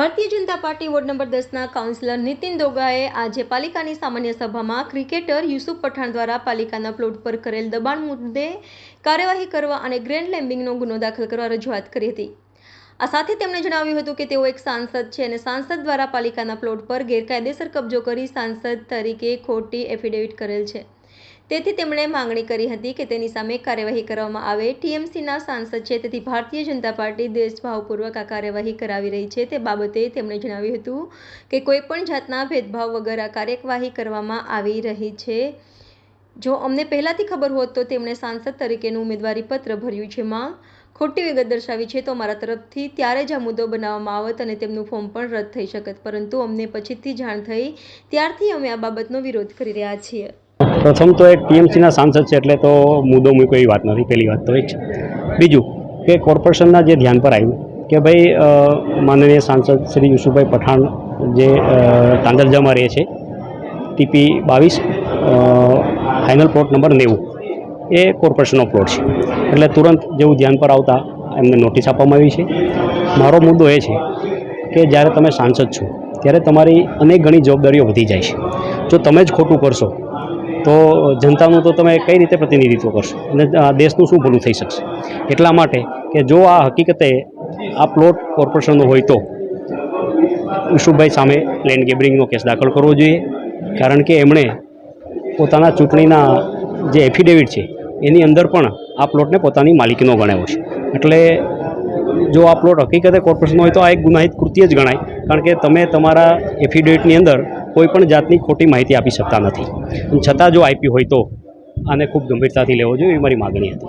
Bharatiya Janata party ward number દસના councillor Nitin દોગાએ આજે પાલિકાની સામાન્ય સભામાં ક્રિકેટર યુસુફ પઠાણ દ્વારા પાલિકાના પ્લોટ પર કરેલ દબાણ મુદ્દે કાર્યવાહી કરવા અને ગ્રેન્ડ લેમ્બિંગનો ગુનો દાખલ કરવા રજૂઆત કરી હતી. આ સાથે તેમણે જણાવ્યું હતું કે તેઓ એક સાંસદ છે અને સાંસદ દ્વારા પાલિકાના પ્લોટ પર ગેરકાયદેસર કબજો કરી સાંસદ તરીકે ખોટી એફિડેવિટ કરેલ છે. તેથી તેમણે માંગણી કરી હતી કે તેની સામે કાર્યવાહી કરવામાં આવે. ટીએમસીના સાંસદ છે, તેથી ભારતીય જનતા પાર્ટી દેશભાવપૂર્વક આ કાર્યવાહી કરાવી રહી છે. તે બાબતે તેમણે જણાવ્યું હતું કે કોઈપણ જાતના ભેદભાવ વગર આ કાર્યવાહી કરવામાં આવી રહી છે. જો અમને પહેલાંથી ખબર હોત તો તેમણે સાંસદ તરીકેનું ઉમેદવારી પત્ર ભર્યું જેમાં ખોટી વિગત દર્શાવી છે તો મારા તરફથી ત્યારે જ આ મુદ્દો બનાવવામાં આવત અને તેમનું ફોર્મ પણ રદ થઈ શકત. પરંતુ અમને પછીથી જાણ થઈ. ત્યારથી અમે આ બાબતનો વિરોધ કરી રહ્યા છીએ. પ્રથમ તો એક ટીએમસીના સાંસદ છે એટલે તો મુદ્દો મૂક્યો એવી વાત નથી પહેલી વાત તો એ જ બીજું કે કોર્પોરેશનના જે ધ્યાન પર આવ્યું કે ભાઈ માનનીય સાંસદ શ્રી યુસુફભાઈ પઠાણ જે તાંદરજામાં રહે છે, ટીપી બાવીસ ફાઇનલ પ્લોટ નંબર નેવું, એ કોર્પોરેશનનો પ્લોટ છે. એટલે તુરંત જેવું ધ્યાન પર આવતા એમને નોટિસ આપવામાં આવી છે. મારો મુદ્દો એ છે કે જ્યારે તમે સાંસદ છો, ત્યારે તમારી અનેક ઘણી જવાબદારીઓ વધી જાય છે. જો તમે જ ખોટું કરશો તો જનતાનું તો તમે કઈ રીતે પ્રતિનિધિત્વ કરશો? અને દેશનું શું ભલું થઈ શકશે? એટલા માટે કે જો આ હકીકતે આ પ્લોટ કોર્પોરેશનનો હોય તો વિશુભાઈ સામે લેન્ડ ગેબરિંગનો કેસ દાખલ કરવો જોઈએ. કારણ કે એમણે પોતાના ચૂંટણીના જે એફિડેવિટ છે, એની અંદર પણ આ પ્લોટને પોતાની માલિકીનો ગણાવ્યો છે. એટલે જો આ પ્લોટ હકીકતે કોર્પોરેશનનો હોય તો આ એક ગુનાહિત કૃત્ય જ ગણાય. કારણ કે તમે તમારા એફિડેવિટની અંદર કોઈ પણ જાતની ખોટી માહિતી આપી શકતા નથી. છતાં જો આઈપી હોય તો આને ખૂબ ગંભીરતાથી લેવો જોઈએ એવી મારી માગણી હતી.